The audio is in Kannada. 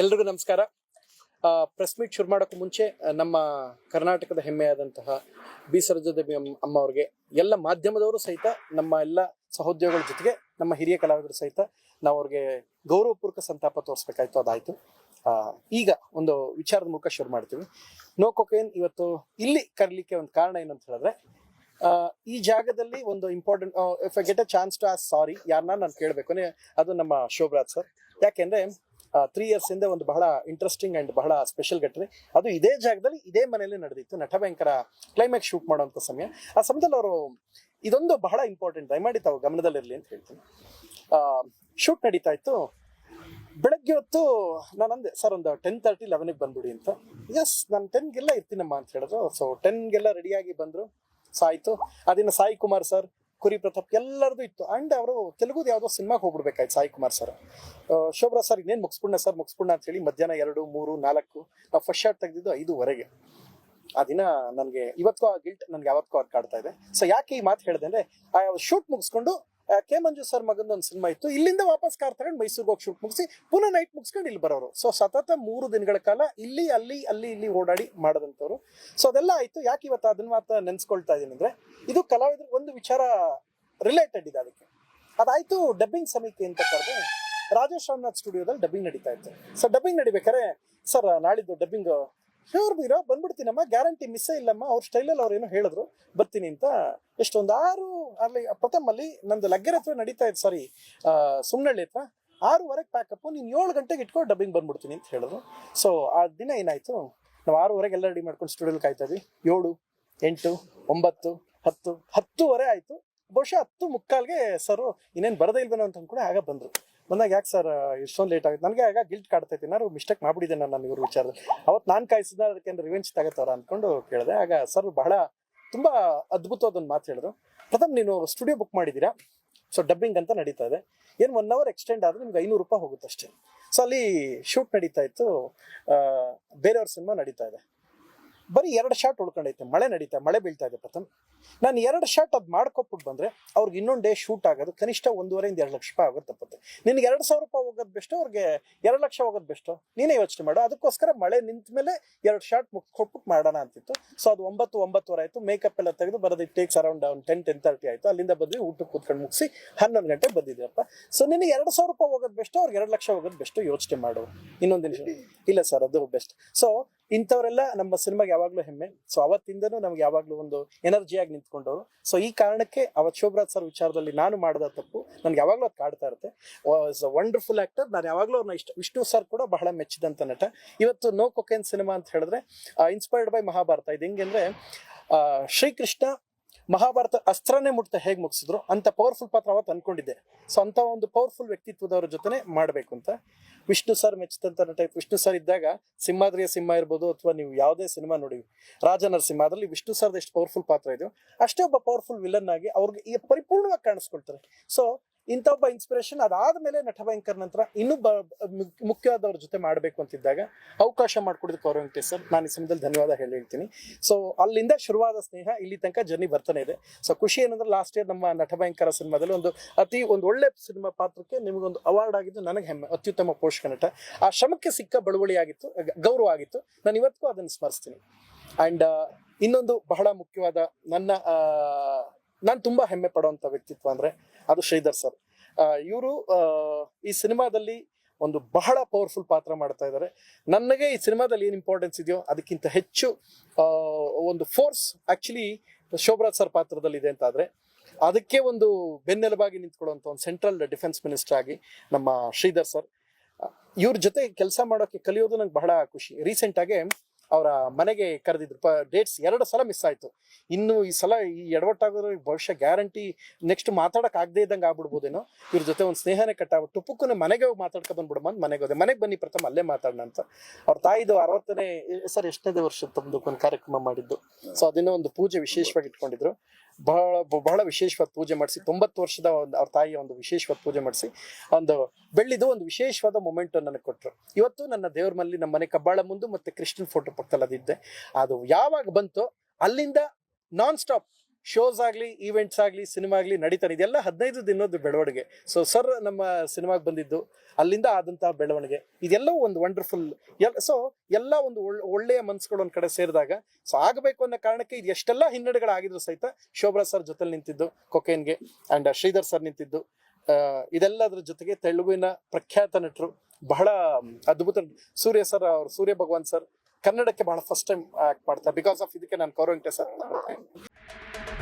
ಎಲ್ರಿಗೂ ನಮಸ್ಕಾರ. ಪ್ರೆಸ್ ಮೀಟ್ ಶುರು ಮಾಡೋಕ್ಕೂ ಮುಂಚೆ ನಮ್ಮ ಕರ್ನಾಟಕದ ಹೆಮ್ಮೆಯಾದಂತಹ ಬಿ ಸರೋಜದೇವಿ ಅಮ್ಮ ಅವ್ರಿಗೆ ಎಲ್ಲ ಮಾಧ್ಯಮದವರು ಸಹಿತ, ನಮ್ಮ ಎಲ್ಲ ಸಹೋದ್ಯೋಗಿಗಳ ಜೊತೆಗೆ ನಮ್ಮ ಹಿರಿಯ ಕಲಾವಿದರು ಸಹಿತ ನಾವು ಅವ್ರಿಗೆ ಗೌರವಪೂರ್ವಕ ಸಂತಾಪ ತೋರಿಸ್ಬೇಕಾಯ್ತು, ಅದಾಯ್ತು. ಈಗ ಒಂದು ವಿಚಾರದ ಮೂಲಕ ಶುರು ಮಾಡ್ತೀವಿ. ನೋ ಕೊಕೇನ್, ಇವತ್ತು ಇಲ್ಲಿ ಕರೀಲಿಕ್ಕೆ ಒಂದು ಕಾರಣ ಏನಂತ ಹೇಳಿದ್ರೆ ಈ ಜಾಗದಲ್ಲಿ ಒಂದು important if I get a chance to ask sorry ಯಾರನ್ನ ನಾನು ಕೇಳಬೇಕು ಅದು ನಮ್ಮ ಶೋಭರಾಜ್ ಸರ್. ಯಾಕೆಂದ್ರೆ ತ್ರೀ ಇಯರ್ಸ್ ಹಿಂದೆ ಒಂದು ಬಹಳ ಇಂಟ್ರೆಸ್ಟಿಂಗ್ ಅಂಡ್ ಬಹಳ ಸ್ಪೆಷಲ್ ಘಟನೆ. ಅದು ಇದೇ ಜಾಗದಲ್ಲಿ ಇದೇ ಮನೆಯಲ್ಲಿ ನಡೆದಿತ್ತು. ನಟಭಯಂಕರ ಕ್ಲೈಮ್ಯಾಕ್ಸ್ ಶೂಟ್ ಮಾಡುವಂಥ ಸಮಯ. ಆ ಸಮಯದಲ್ಲಿ ಅವರು ಇದೊಂದು ಬಹಳ ಇಂಪಾರ್ಟೆಂಟ್ ದಯಮಾಡಿ ತಾವು ಗಮನದಲ್ಲಿರಲಿ ಅಂತ ಹೇಳ್ತೀನಿ. ಶೂಟ್ ನಡೀತಾ ಇತ್ತು. ಬೆಳಗ್ಗೆ ಹೊತ್ತು ನಾನು ಅಂದೆ, ಸರ್, ಒಂದು ಟೆನ್ ತರ್ಟಿ ಲೆವೆನಿಗೆ ಬಂದ್ಬಿಡಿ ಅಂತ. ಎಸ್ ನಾನು ಟೆನ್ಗೆಲ್ಲ ಇರ್ತೀನಮ್ಮ ಅಂತ ಹೇಳಿದ್ರು. ಸೊ ಟೆನ್ಗೆಲ್ಲ ರೆಡಿಯಾಗಿ ಬಂದರು. ಸಾಯ್ತು. ಅದಿನ ಸಾಯಿ ಕುಮಾರ್ ಸರ್ ಕುರಿ ಪ್ರತಾಪ್ ಎಲ್ಲರದು ಇತ್ತು. ಅಂಡ್ ಅವರು ತೆಲುಗುದು ಯಾವುದೋ ಸಿನಿಮಾಗೆ ಹೋಗ್ಬಿಡ್ಬೇಕಾಯ್ತು ಸಾಯಿ ಕುಮಾರ್ ಸರ್. ಶೋಭ್ರಾ ಸರ್ ಇನ್ನೇನು ಮುಗಿಸ್ಬಿಡ್ನ ಸರ್? ಮುಗಿಸ್ಬಿಡ್ನ ಅಂತ ಹೇಳಿ ಮಧ್ಯಾಹ್ನ ಎರಡು, ಮೂರು, ನಾಲ್ಕು, ನಾವು ಫಸ್ಟ್ ಶಾಟ್ ತೆಗೆದಿದ್ದು ಐದುವರೆಗೆ. ಆ ದಿನ ನನಗೆ ಇವತ್ತು ಆ ಗಿಲ್ಟ್ ನನಗೆ ಯಾವತ್ತೂ ಅವ್ರು ಕಾಡ್ತಾ ಇದೆ. ಸೊ ಯಾಕೆ ಈ ಮಾತು ಹೇಳಿದೆ ಅಂದ್ರೆ, ಆ ಶೂಟ್ ಮುಗಿಸ್ಕೊಂಡು ಕೆ ಮಂಜು ಸರ್ ಮಗಂದು ಒಂದು ಸಿನಿಮಾ ಇತ್ತು. ಇಲ್ಲಿಂದ ವಾಪಸ್ ಕಾರ್ ತಗೊಂಡು ಮೈಸೂರಿಗೆ ಹೋಗಿ ಶೂಟ್ ಮುಗಿಸಿ, ಪುನಃ ನೈಟ್ ಮುಗಿಸ್ಕೊಂಡು ಇಲ್ಲಿ ಬರೋರು. ಸೊ ಸತತ ಮೂರು ದಿನಗಳ ಕಾಲ ಇಲ್ಲಿ, ಅಲ್ಲಿ ಅಲ್ಲಿ, ಇಲ್ಲಿ ಓಡಾಡಿ ಮಾಡಿದಂಥವ್ರು. ಸೊ ಅದೆಲ್ಲ ಆಯ್ತು. ಯಾಕೆ ಇವತ್ತು ಅದನ್ನ ಮಾತ್ರ ನೆನ್ಸ್ಕೊಳ್ತಾ ಇದೀನಿ ಅಂದ್ರೆ, ಇದು ಕಲಾವಿದ್ರ ಒಂದು ವಿಚಾರ ರಿಲೇಟೆಡ್ ಇದೆ ಅದಕ್ಕೆ. ಅದಾಯ್ತು ಡಬ್ಬಿಂಗ್ ಸಮಿತಿ ಅಂತ ಕರೆದು ರಾಜೇಶ್ ರಾಮನಾಥ್ ಸ್ಟುಡಿಯೋದಲ್ಲಿ ಡಬ್ಬಿಂಗ್ ನಡೀತಾ ಇತ್ತು. ಸೊ ಡಬ್ಬಿಂಗ್ ನಡಿಬೇಕಾರೆ ಸರ್ ನಾಳಿದ್ದು ಡಬ್ಬಿಂಗ್ ಶೋರ್ ಬೀರೋ ಬಂದ್ಬಿಡ್ತೀನಮ್ಮ ಗ್ಯಾರಂಟಿ ಮಿಸ್ಸೇ ಇಲ್ಲಮ್ಮ, ಅವ್ರ ಸ್ಟೈಲಲ್ಲಿ ಅವ್ರು ಏನೋ ಹೇಳಿದ್ರು, ಬರ್ತೀನಿ ಅಂತ. ಎಷ್ಟೊಂದು ಆರು, ಅಲ್ಲಿ ಪ್ರಥಮಲ್ಲಿ ನಂದು ಲಗ್ಗೆರೆ ಹತ್ರ ನಡೀತಾ ಇತ್ತು ಸಾರಿ ಸುಮ್ನಳ್ಳಿ ಹತ್ರ. ಆರೂವರೆಗೆ ಪ್ಯಾಕಪ್ ನೀನು ಏಳು ಗಂಟೆಗೆ ಇಟ್ಕೊಂಡು ಡಬ್ಬಿಂಗ್ ಬಂದ್ಬಿಡ್ತೀನಿ ಅಂತ ಹೇಳಿದ್ರು. ಸೊ ಆ ದಿನ ಏನಾಯ್ತು? ನಾವು ಆರೂವರೆಗೆ ಎಲ್ಲ ರೆಡಿ ಮಾಡ್ಕೊಂಡು ಸ್ಟುಡಿಯೋಲಿ ಕಾಯ್ತಾ ಇದ್ವಿ. ಏಳು, ಎಂಟು, ಒಂಬತ್ತು, ಹತ್ತು, ಹತ್ತೂವರೆ ಆಯ್ತು. ಬಹುಶಃ ಹತ್ತು ಮುಕ್ಕಾಲ್ಗೆ ಸರ್ ಇನ್ನೇನು ಬರದೇ ಇಲ್ವೇನೋ ಅಂತ ಕೂಡ ಆಗ ಬಂದರು. ಬಂದಾಗ ಯಾಕೆ ಸರ್, ಇಷ್ಟೊಂದು ಲೇಟ್ ಆಗುತ್ತೆ ನನಗೆ ಆಗ ಗಿಲ್ಟ್ ಕಾಡ್ತೈತಿ ನಾನು ಮಿಸ್ಟೇಕ್ ಮಾಡಿಬಿಟ್ಟಿದೆ ನಾನು ಇವ್ರ ವಿಚಾರದಲ್ಲಿ. ಅವತ್ತು ನಾನು ಕಾಯಿಸಿದ ಅದಕ್ಕೆ ರಿವೆಂಜ್ ತಗೋತಾರ ಅಂದ್ಕೊಂಡು ಕೇಳಿದೆ. ಆಗ ಸರ್ ಬಹಳ ತುಂಬ ಅದ್ಭುತವಾದ ಒಂದು ಮಾತು ಹೇಳಿದ್ರು. ಪ್ರಥಮ್, ನೀನು ಸ್ಟುಡಿಯೋ ಬುಕ್ ಮಾಡಿದ್ದೀರಾ? ಸೊ ಡಬ್ಬಿಂಗ್ ಅಂತ ನಡೀತಾ ಇದೆ. ಏನು ಒನ್ ಅವರ್ ಎಕ್ಸ್ಟೆಂಡ್ ಆದರೆ ನಿಮ್ಗೆ ಐನೂರು ರೂಪಾಯಿ ಹೋಗುತ್ತೆ ಅಷ್ಟೇ. ಸೊ ಅಲ್ಲಿ ಶೂಟ್ ನಡೀತಾ ಇತ್ತು. ಬೇರೆಯವ್ರ ಸಿನಿಮಾ ನಡೀತಾ ಇದೆ. ಬರೀ ಎರಡು ಶಾಟ್ ಉಳ್ಕೊಂಡೈತೆ. ಮಳೆ ನಡೀತಾ, ಮಳೆ ಬೀಳ್ತಾ ಇದೆ ಪ್ರಥಮ. ನಾನು ಎರಡು ಶಾಟ್ ಅದು ಮಾಡ್ಕೊಟ್ಬಿಟ್ಟು ಬಂದರೆ ಅವ್ರಿಗೆ ಇನ್ನೊಂದು ಡೇ ಶೂಟ್ ಆಗೋದು, ಕನಿಷ್ಠ ಒಂದೂವರೆಯಿಂದ ಎರಡು ಲಕ್ಷ ರೂಪಾಯಿ ಆಗುತ್ತೆ ತಪ್ಪುತ್ತೆ. ನಿನಗೆ ಎರಡು ಸಾವಿರ ರೂಪಾಯಿ ಹೋಗೋದು ಬೆಸ್ಟ್ ಅವ್ರಿಗೆ ಎರಡು ಲಕ್ಷ ಹೋಗೋದು ಬೆಸ್ಟು ನೀನೇ ಯೋಚನೆ ಮಾಡು. ಅದಕ್ಕೋಸ್ಕರ ಮಳೆ ನಿಂತ ಮೇಲೆ ಎರಡು ಶಾಟ್ ಮುಗ್ ಕೊಟ್ಬಿಟ್ಟು ಮಾಡೋಣ ಅಂತಿತ್ತು. ಸೊ ಅದು ಒಂಬತ್ತು, ಒಂಬತ್ತುವರೆ ಆಯಿತು. ಮೇಕಪ್ ಎಲ್ಲ ತೆಗೆದು ಬರೋದು ಟೇಕ್ಸ್ ಅರೌಂಡ್ ಒಂದು ಟೆನ್ ಟೆನ್ ತರ್ಟಿ ಆಯಿತು. ಅಲ್ಲಿಂದ ಬಂದ್ವಿ ಊಟಕ್ಕೆ ಕೂತ್ಕೊಂಡು ಮುಗಿಸಿ ಹನ್ನೊಂದು ಗಂಟೆ ಬಂದಿದ್ದೀವಪ್ಪ ಸೊ ನಿನಗೆ ಎರಡು ಸಾವಿರ ರೂಪಾಯಿ ಹೋಗೋದು ಬೆಸ್ಟು ಅವ್ರಿಗೆ ಎರಡು ಲಕ್ಷ ಹೋಗೋದು ಬೆಸ್ಟ್ ಯೋಚನೆ ಮಾಡು. ಇನ್ನೊಂದು ನಿಮಿಷ ಇಲ್ಲ ಸರ್, ಅದು ಬೆಸ್ಟ್ ಸೊ ಇಂಥವರೆಲ್ಲ ನಮ್ಮ ಸಿನಿಮಾಗೆ ಯಾವಾಗಲೂ ಹೆಮ್ಮೆ. ಸೊ ಅವತ್ತಿಂದನೂ ನಮ್ಗೆ ಯಾವಾಗಲೂ ಒಂದು ಎನರ್ಜಿಯಾಗಿ ನಿಂತ್ಕೊಂಡವರು. ಸೊ ಈ ಕಾರಣಕ್ಕೆ ಅವತ್ತು ಶೋಭರಾಜ್ ಸರ್ ವಿಚಾರದಲ್ಲಿ ನಾನು ಮಾಡಿದ ತಪ್ಪು. ನನ್ಗೆ ಯಾವಾಗಲೂ ಅದು ಕಾಡ್ತಾ ಇರುತ್ತೆ. ವಾಸ್ ಅ ವಂಡರ್ಫುಲ್ ಆಕ್ಟರ್ ನಾನು ಯಾವಾಗಲೂ ಅವ್ರನ್ನ ಇಷ್ಟ, ವಿಷ್ಣು ಸರ್ ಕೂಡ ಬಹಳ ಮೆಚ್ಚಿದಂತ ನಟ. ಇವತ್ತು ನೋ ಕೊಕೇನ್ ಸಿನಿಮಾ ಅಂತ ಹೇಳಿದ್ರೆ ಇನ್ಸ್ಪೈರ್ಡ್ ಬೈ ಮಹಾಭಾರತ. ಇದು ಹೆಂಗೆ ಶ್ರೀಕೃಷ್ಣ ಮಹಾಭಾರತ ಅಸ್ತ್ರನೇ ಮುಟ್ತಾ ಹೇಗೆ ಮುಗಿಸಿದ್ರು ಅಂತ ಪವರ್ಫುಲ್ ಪಾತ್ರ ಅವತ್ತು ಅನ್ಕೊಂಡಿದ್ದೆ. ಸೊ ಅಂತ ಒಂದು ಪವರ್ಫುಲ್ ವ್ಯಕ್ತಿತ್ವದವ್ರ ಜೊತೆನೆ ಮಾಡಬೇಕು ಅಂತ. ವಿಷ್ಣು ಸರ್ ಮೆಚ್ಚಿದಂತ ನಟ ವಿಷ್ಣು ಸರ್ ಇದ್ದಾಗ ಸಿಂಹಾದ್ರಿಯ ಸಿಂಹ ಇರ್ಬೋದು ಅಥವಾ ನೀವು ಯಾವುದೇ ಸಿನಿಮಾ ನೋಡಿ ರಾಜನರಸಿಂಹ ಅದರಲ್ಲಿ ವಿಷ್ಣು ಸರ್ದ ಎಷ್ಟು ಪವರ್ಫುಲ್ ಪಾತ್ರ ಇದೆಯೋ ಅಷ್ಟೇ ಒಬ್ಬ ಪವರ್ಫುಲ್ ವಿಲನ್ ಆಗಿ ಅವ್ರಿಗೆ ಪರಿಪೂರ್ಣವಾಗಿ ಕಾಣಿಸ್ಕೊಳ್ತಾರೆ. ಸೊ ಇಂಥ ಒಬ್ಬ ಇನ್ಸ್ಪಿರೇಷನ್ ಅದಾದ್ಮೇಲೆ ನಟ ಭಯಂಕರ್ ನಂತರ ಇನ್ನೂ ಮುಖ್ಯವಾದವ್ರ ಜೊತೆ ಮಾಡಬೇಕು ಅಂತಿದ್ದಾಗ ಅವಕಾಶ ಮಾಡಿಕೊಡಿದ ಗೌರವ ವೆಂಕಟೇಶ್ ಸರ್, ನಾನು ಈ ಸಮಯದಲ್ಲಿ ಧನ್ಯವಾದ ಹೇಳಿ ಹೇಳ್ತೀನಿ. ಸೊ ಅಲ್ಲಿಂದ ಶುರುವಾದ ಸ್ನೇಹ ಇಲ್ಲಿ ತನಕ ಜರ್ನಿ ಬರ್ತಾನೆ ಇದೆ. ಸೊ ಖುಷಿ ಏನಂದ್ರೆ ಲಾಸ್ಟ್ ಇಯರ್ ನಮ್ಮ ನಟ ಭಯಂಕರ ಸಿನಿಮಾದಲ್ಲಿ ಒಂದು ಅತಿ, ಒಂದು ಒಳ್ಳೆ ಸಿನಿಮಾ ಪಾತ್ರಕ್ಕೆ ನಿಮಗೊಂದು ಅವಾರ್ಡ್ ಆಗಿದ್ದು ನನಗೆ ಹೆಮ್ಮೆ, ಅತ್ಯುತ್ತಮ ಪೋಷಕ ನಟ. ಆ ಶ್ರಮಕ್ಕೆ ಸಿಕ್ಕ ಬಳುವಳಿ ಆಗಿತ್ತು ಗೌರವ ಆಗಿತ್ತು. ನಾನು ಇವತ್ತಿಗೂ ಅದನ್ನು ಸ್ಮರಿಸ್ತೀನಿ. ಅಂಡ್ ಇನ್ನೊಂದು ಬಹಳ ಮುಖ್ಯವಾದ ನನ್ನ ನಾನು ತುಂಬ ಹೆಮ್ಮೆ ಪಡುವಂತ ವ್ಯಕ್ತಿತ್ವ ಅಂದ್ರೆ ಅದು ಶ್ರೀಧರ್ ಸರ್. ಇವರು ಈ ಸಿನಿಮಾದಲ್ಲಿ ಒಂದು ಬಹಳ ಪವರ್ಫುಲ್ ಪಾತ್ರ ಮಾಡ್ತಾ ಇದ್ದಾರೆ. ನನಗೆ ಈ ಸಿನಿಮಾದಲ್ಲಿ ಏನು ಇಂಪಾರ್ಟೆನ್ಸ್ ಇದೆಯೋ ಅದಕ್ಕಿಂತ ಹೆಚ್ಚು ಒಂದು ಫೋರ್ಸ್ ಆ್ಯಕ್ಚುಲಿ ಶೋಭರಾಜ್ ಸರ್ ಪಾತ್ರದಲ್ಲಿ ಇದೆ ಅಂತಾದರೆ, ಅದಕ್ಕೆ ಒಂದು ಬೆನ್ನೆಲುಬಾಗಿ ನಿಂತ್ಕೊಳ್ಳುವಂತ ಒಂದು ಸೆಂಟ್ರಲ್ ಡಿಫೆನ್ಸ್ ಮಿನಿಸ್ಟರ್ ಆಗಿ ನಮ್ಮ ಶ್ರೀಧರ್ ಸರ್. ಇವ್ರ ಜೊತೆ ಕೆಲಸ ಮಾಡೋಕೆ ಕಲಿಯೋದು ನಂಗೆ ಬಹಳ ಖುಷಿ. ರೀಸೆಂಟ್ ಆಗಿ ಅವರ ಮನೆಗೆ ಕರೆದಿದ್ರು. ಡೇಟ್ಸ್ ಎರಡು ಸಲ ಮಿಸ್ ಆಯ್ತು. ಇನ್ನು ಈ ಸಲ ಈ ಎಡವಟ್ಟಾಗೋದ್ರೆ ಭವಿಷ್ಯ ಗ್ಯಾರಂಟಿ ನೆಕ್ಸ್ಟ್ ಮಾತಾಡಕ್ ಆಗದೆ ಇದ್ದಂಗೆ ಆಗ್ಬಿಡ್ಬೋದೇನೋ? ಇವ್ರ ಜೊತೆ ಒಂದು ಸ್ನೇಹನೇ ಕಟ್ಟಾಗ್ಬಿಟ್ಟು ಪುಕ್ಕನೆ ಮನೆಗೆ ಹೋಗಿ ಮಾತಾಡ್ಕೊ ಬಂದ್ಬಿಡಮ್ಮ ಅಂತ ಮನೆಗೆ ಹೋದೆ. ಮನೆಗೆ ಬನ್ನಿ ಪ್ರಥಮ, ಅಲ್ಲೇ ಮಾತಾಡೋಣ ಅಂತ. ಅವ್ರ ತಾಯಿದು ಅರವತ್ತನೇ ಸರ್ ಎಷ್ಟನೇ ವರ್ಷ ತಮ್ಮದು ಒಂದು ಕಾರ್ಯಕ್ರಮ ಮಾಡಿದ್ದು. ಸೊ ಅದನ್ನ ಒಂದು ಪೂಜೆ ವಿಶೇಷವಾಗಿ ಇಟ್ಕೊಂಡಿದ್ರು. ಬಹಳ ಬಹಳ ವಿಶೇಷವಾದ ಪೂಜೆ ಮಾಡಿಸಿ, ತೊಂಬತ್ತು ವರ್ಷದ ಒಂದು, ಅವ್ರ ತಾಯಿಯ ಒಂದು ವಿಶೇಷವಾದ ಪೂಜೆ ಮಾಡಿಸಿ, ಒಂದು ಬೆಳ್ಳಿದು ಒಂದು ವಿಶೇಷವಾದ ಮೊಮೆಂಟ್ ನನಗೆ ಕೊಟ್ಟರು ಇವತ್ತು ನನ್ನ ದೇವ್ರ ಮಲ್ಲಿ ನಮ್ಮ ಮನೆ ಕಬ್ಬಾಳ ಮುಂದೆ ಮತ್ತೆ ಕೃಷ್ಣನ್ ಫೋಟೋ ಪಕ್ಕದಲ್ಲಿ ಅದಿದ್ದೆ ಅದು ಯಾವಾಗ ಬಂತು ಅಲ್ಲಿಂದ ನಾನ್ ಸ್ಟಾಪ್ ಶೋಸ್ ಆಗಲಿ ಈವೆಂಟ್ಸ್ ಆಗಲಿ ಸಿನಿಮಾ ಆಗಲಿ ನಡೀತಾನೆ. ಇದೆಲ್ಲ ಹದಿನೈದು ದಿನದ ಬೆಳವಣಿಗೆ. ಸೊ ಸರ್ ನಮ್ಮ ಸಿನಿಮಾಗೆ ಬಂದಿದ್ದು ಅಲ್ಲಿಂದ ಆದಂತಹ ಬೆಳವಣಿಗೆ. ಇದೆಲ್ಲವೂ ಒಂದು ವಂಡರ್ಫುಲ್ ಎಲ್ ಸೊ ಎಲ್ಲ ಒಂದು ಒಳ್- ಒಳ್ಳೆಯ ಮನಸ್ಸುಗಳು ಒಂದು ಕಡೆ ಸೇರಿದಾಗ ಸೊ ಆಗಬೇಕು ಅನ್ನೋ ಕಾರಣಕ್ಕೆ ಇದು ಎಷ್ಟೆಲ್ಲ ಹಿನ್ನಡೆಗಳಾಗಿದ್ರು ಸಹಿತ ಶೋಭ್ರಾ ಸರ್ ಜೊತೆಲಿ ನಿಂತಿದ್ದು ಕೊಕೇನ್ಗೆ ಅಂಡ್ ಶ್ರೀಧರ್ ಸರ್ ನಿಂತಿದ್ದು ಇದೆಲ್ಲದರ ಜೊತೆಗೆ ತೆಲುಗಿನ ಪ್ರಖ್ಯಾತ ನಟರು ಬಹಳ, ಅದ್ಭುತ, ಸೂರ್ಯ ಸರ್ ಅವರು, ಸೂರ್ಯ ಭಗವಾನ್ ಸರ್ ಕನ್ನಡಕ್ಕೆ ಬಹಳ ಫಸ್ಟ್ ಟೈಮ್ ಆಕ್ಟ್ ಮಾಡ್ತಾರೆ ಬಿಕಾಸ್ ಆಫ್ ಇದಕ್ಕೆ ನಾನು ಕೌರವ್ ವೆಂಕಟೇಶ್ ಅಂತ